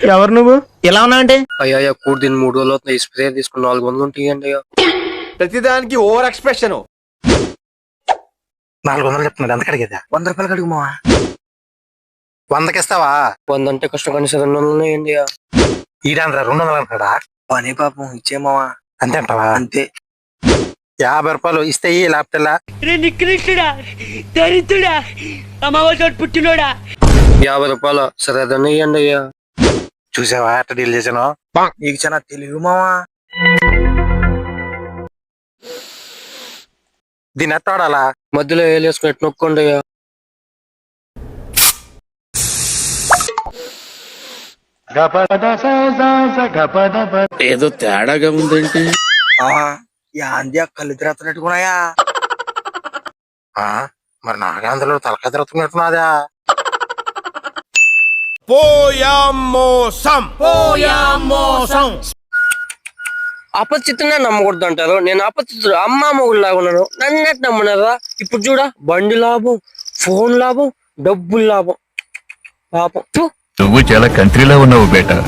ఎవరు నువ్వు? ఇలా ఉన్నావు అంటే అయ్యా అయ్యా కూడి దీన్ని మూడు రోజులు అవుతుంది. స్ప్రే తీసుకుని నాలుగు వందలు ఉంటాయండి అయ్యా. ప్రతిదానికి ఓవర్ ఎక్స్ప్రెషన్. నాలుగు వందలు చెప్తున్నాడు. ఎంత కడిగేదా? వంద రూపాయలు కడుగు మావా. వందకి ఇస్తావా వంద అంటే కష్టం కనీసం రెండు వందలు ఉన్నాయండి అయ్యా. ఈడాంధ్ర రెండు వందలు అంటాడా పని పాపం ఇచ్చే మావా. అంతే అంటావా? అంతే. యాభై రూపాయలు ఇస్తే ఈ లేకపోతే నికృష్టుడా దరిద్రుడా అమ్మవారి పుట్టినోడా? యాభై రూపాయలు సరే అదన్నీ ఇవ్వండి అయ్యా. చూసావా? ఎట్ట డీల్ చేసాను నీకు చాలా తెలివి మావా? దీన్ని ఎట్ట వాడాలా మధ్యలో వేలేసుకుని నొక్కండి ఏదో తేడాగా ఉందేంటి? యాంది కళ్ళు తిరుగుతున్నట్టుకున్నాయా? ఆ, మరి నాగేంద్రలో తలకాయ తిరుగుతున్నట్టున్నాదా? అపచితంగా నమ్మకూడదు అంటారు నేను అపచితుడు అమ్మ మొగుడు లాగా ఉన్నాను. నన్నట్టు నమ్మనారా? ఇప్పుడు చూడ బండి లాభం ఫోన్ లాభం డబ్బులు లాభం. పాపం. నువ్వు చాలా కంట్రీలో ఉన్నావు బేటా.